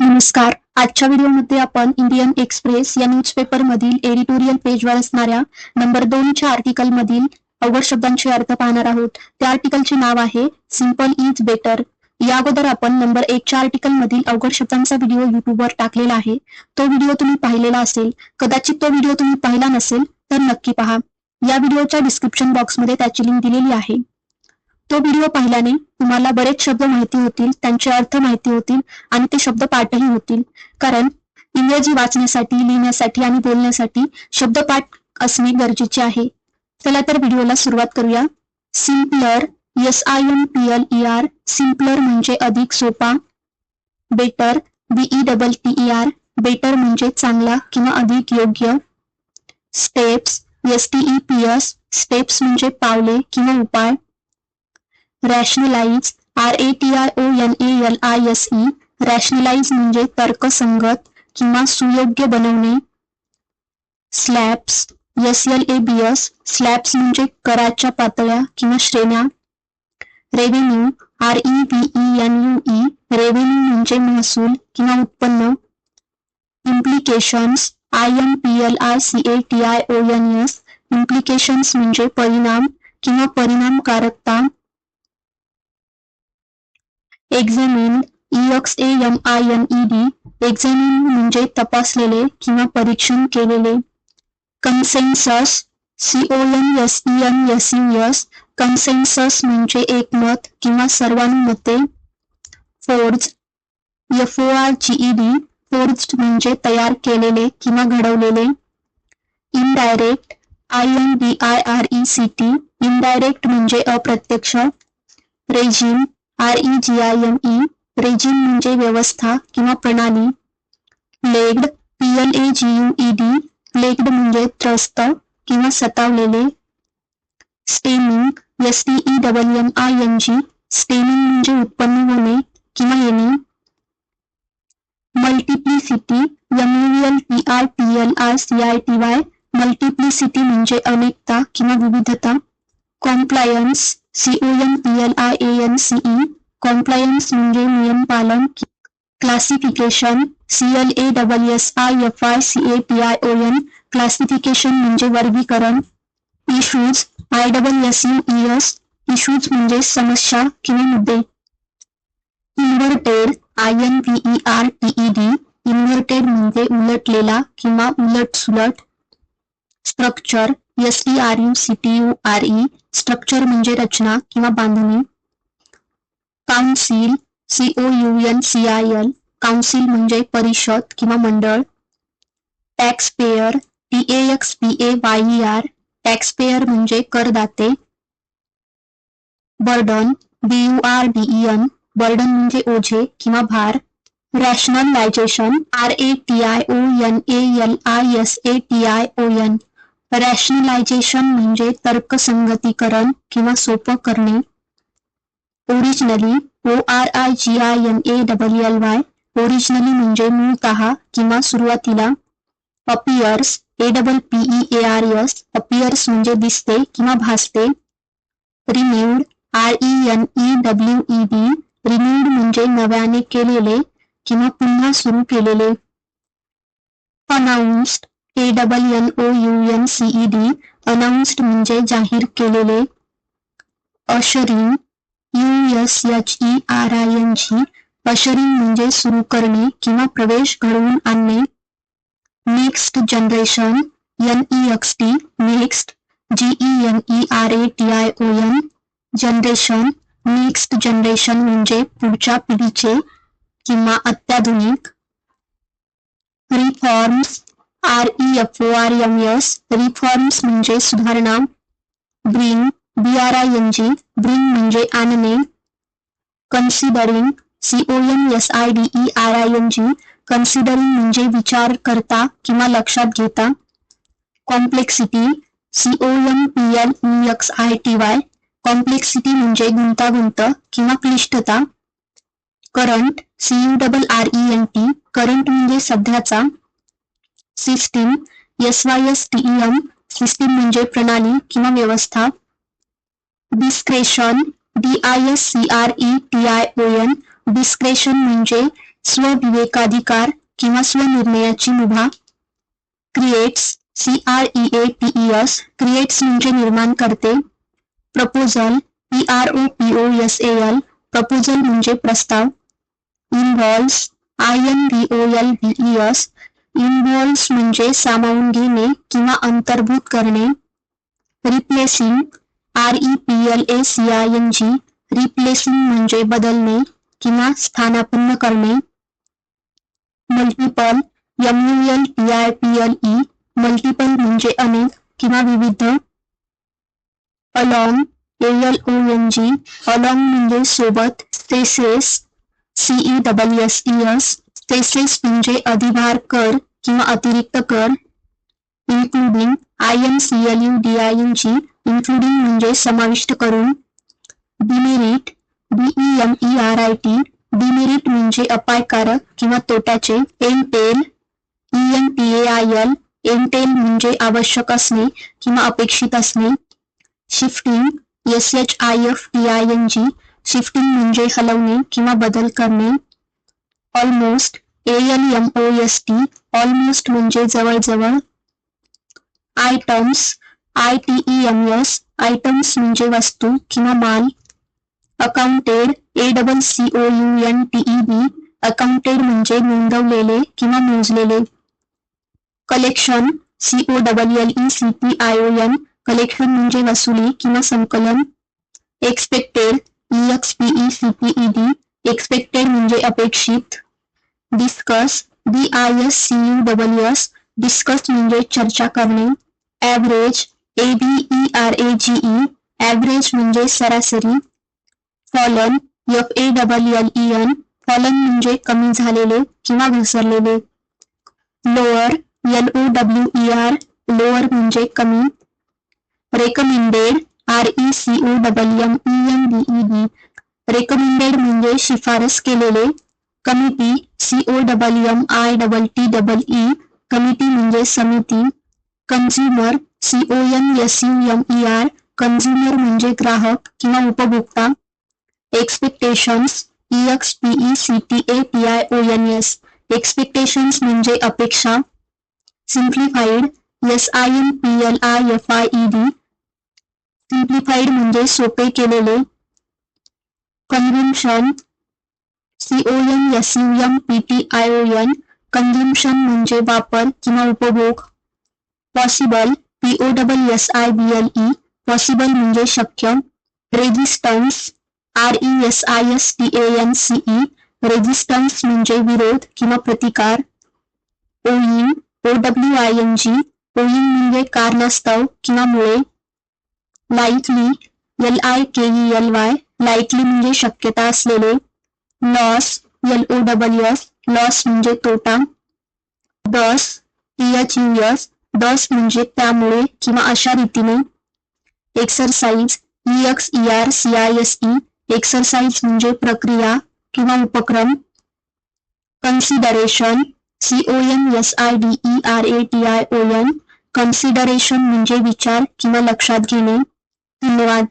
नमस्कार. आजच्या व्हिडिओमध्ये आपण इंडियन एक्सप्रेस या न्यूजपेपर मधील एडिटोरियल पेजवर असणाऱ्या नंबर दोनच्या आर्टिकल मधील अवघड शब्दांचे अर्थ पाहणार आहोत. त्या आर्टिकलचे नाव आहे सिंपल इज बेटर. या अगोदर आपण नंबर एकच्या आर्टिकल मधील अवघड शब्दांचा व्हिडिओ युट्यूबवर टाकलेला आहे. तो व्हिडिओ तुम्ही पाहिलेला असेल. कदाचित तो व्हिडिओ तुम्ही पाहिला नसेल तर नक्की पहा. या व्हिडिओच्या डिस्क्रिप्शन बॉक्समध्ये त्याची लिंक दिलेली आहे. तो व्हिडिओ पाहिल्याने तुम्हाला बरेच शब्द माहिती होतील त्यांचे अर्थ माहिती होतील आणि ते शब्द पाठही होतील. कारण इंग्रजी वाचण्यासाठी लिहिण्यासाठी आणि बोलण्यासाठी शब्दपाठ असणे गरजेचे आहे. चला तर व्हिडिओला सुरुवात करूया. Simpler S I M P L E R simpler म्हणजे अधिक सोपा better B E double T E R better म्हणजे चांगला किंवा अधिक योग्य. Steps S T E P S steps म्हणजे पावले किंवा उपाय. Rationalise R A T I O N A L I S E rationalise म्हणजे तर्कसंगत किंवा सुयोग्य बनवणे. Slabs S L A B S slabs म्हणजे कराच्या पातळ्या किंवा श्रेण्या. Revenue R E B E N U E revenue म्हणजे महसूल किंवा उत्पन्न. Implications I M P L I C A T I O N S implications म्हणजे परिणाम किंवा परिणामकारकता. Examine X A M I N E D examine म्हणजे तपासलेले किंवा परीक्षण केलेले. Consensus N S E N S U S consensus म्हणजे एकमत किंवा सर्वानुमते. Forge F O R G E D forge म्हणजे तयार केलेले किंवा घडवलेले. Indirect I N B I R E C T indirect म्हणजे अप्रत्यक्ष. Regime R E G I M E regime म्हणजे व्यवस्था किंवा प्रणाली. Plagued P L A G U E D plagued म्हणजे त्रस्त किंवा सतावलेले. Stemming S T E double M I N G stemming म्हणजे उत्पन्न होणे किंवा येणे. Multiplicity M U I T L I C I T Y multiplicity म्हणजे अनेकता किंवा विविधता. Compliance C O M P L I A N C E compliance म्हणजे नियम पालन classification C L A double S I F I C A T I O N classification म्हणजे वर्गीकरण issues I double S U S issues म्हणजे समस्या किंवा मुद्दे. Inverted I N V E R T E D inverted म्हणजे उलटलेला किंवा उलट सुलट structure S T R U C T U R E structure म्हणजे रचना किंवा बांधणी. Council C O U N C I L council परिषद किंवा मंडळ. Taxpayer T A X P A Y R taxpayer करदाते. Burden B U R D N burden ओझे किंवा भार. Rationalisation R A T I O N A L I S A T I O N rationalisation म्हणजे तर्कसंगतीकरण किंवा सोपं करणे. Originally O R I G I N A double L Y originally म्हणजे मूळतः किंवा सुरुवातीला appears A double P E A R S appears म्हणजे दिसते किंवा भासते. Renewed R E N E W E D renewed म्हणजे नव्याने केलेले किंवा पुन्हा सुरू केलेले. Announced A double N O U N C E D announced म्हणजे जाहीर केलेले. Ushering U S H E R I N G ushering म्हणजे सुरू करणे किंवा प्रवेश घडवून आणणे. Next generation N E X T next G E N E R A T I O N generation next generation म्हणजे पुढच्या पिढीचे किंवा अत्याधुनिक. Reforms R E F O R M S reforms म्हणजे सुधारणा. Bring B R I N G R bring म्हणजे आणणे considering C O N S I D E R I N G considering म्हणजे विचार करता किंवा लक्षात घेता. Complexity C O M P L E X I T Y complexity म्हणजे गुंतागुंत किंवा क्लिष्टता. Current C U double R E N T current म्हणजे सध्याचा. System S Y S T E M system म्हणजे प्रणाली किंवा व्यवस्था. Discretion D I S C R E T I O N discretion म्हणजे स्वविवेकाधिकार किंवा स्वनिर्णयाची मुभा. Creates C R E A T E S creates म्हणजे निर्माण करते. Proposal P R O P O S A L proposal म्हणजे प्रस्ताव. Involves I N V O L V E S involves म्हणजे सामावून घेणे किंवा अंतर्भूत करणे. Replacing R E P L A C I N G replacing म्हणजे बदलणे किंवा स्थानापन्न करणे. Multiple M U L P I P L E multiple म्हणजे अनेक किंवा विविध. Along L O N G along म्हणजे सोबत स्टेसेस CE double S E S स्टेसेस म्हणजे अधिभार कर किंवा अतिरिक्त कर. Including I N C L U D I N ji including म्हणजे समाविष्ट करून demerit B E M E R I T demerit म्हणजे अपायकारक किंवा तोट्याचे एनटेल ई एमटेल ए आय एल एनटेल म्हणजे आवश्यक असणे किंवा अपेक्षित असणे shifting S H I F T I N G shifting म्हणजे हलवणे किंवा बदल करणे almost A L M O S T almost म्हणजे जवळजवळ items I E M S म्हणजे वस्तू किंवा माल accounted A double C O U N T E B accounted म्हणजे नोंदवलेले किंवा मोजलेले. Collection C O double L E C P I O N collection म्हणजे वसुली किंवा संकलन. Expected E X P E C P E D expected म्हणजे अपेक्षित. Discuss D I S C U double S discuss म्हणजे चर्चा करणे. Average A B E R A G E average सरासरी. Fallen F A double L E N fallen म्हणजे कमी झालेले किंवा घसरलेले. Lower L O W E R lower म्हणजे कमी. Recommended R E C O double M E N D E D recommended म्हणजे शिफारस केलेले. Committee C O double M I double T double E committee म्हणजे समिती. Consumer C O N S U M E R consumer म्हणजे ग्राहक किंवा उपभोक्ता. Expectations E X P E C T A T I O N S expectations म्हणजे अपेक्षा. Simplified S I N P L I F I E D simplified म्हणजे सोपे केलेले. Convention C O N S U M P T I O N consumption म्हणजे वापर किंवा उपभोग. Possible P O double S I B L E possible म्हणजे शक्य resistance R E S I S T A N C E resistance म्हणजे विरोध किंवा प्रतिकार ओईन ओ डब्ल्यू आय एन जी ओईन म्हणजे कारणास्तव किंवा मुळे लाईकली एल आय के ई एल वाय लाईकली म्हणजे शक्यता असलेले loss L O double S loss म्हणजे तोटा बस टी एच यू एस दस म्हणजे त्यामुळे किंवा अशा रीतीने exercise E X E R C I S E exercise म्हणजे प्रक्रिया किंवा उपक्रम consideration C N S I D E R A T I O N consideration म्हणजे विचार किंवा लक्षात घेणे धन्यवाद.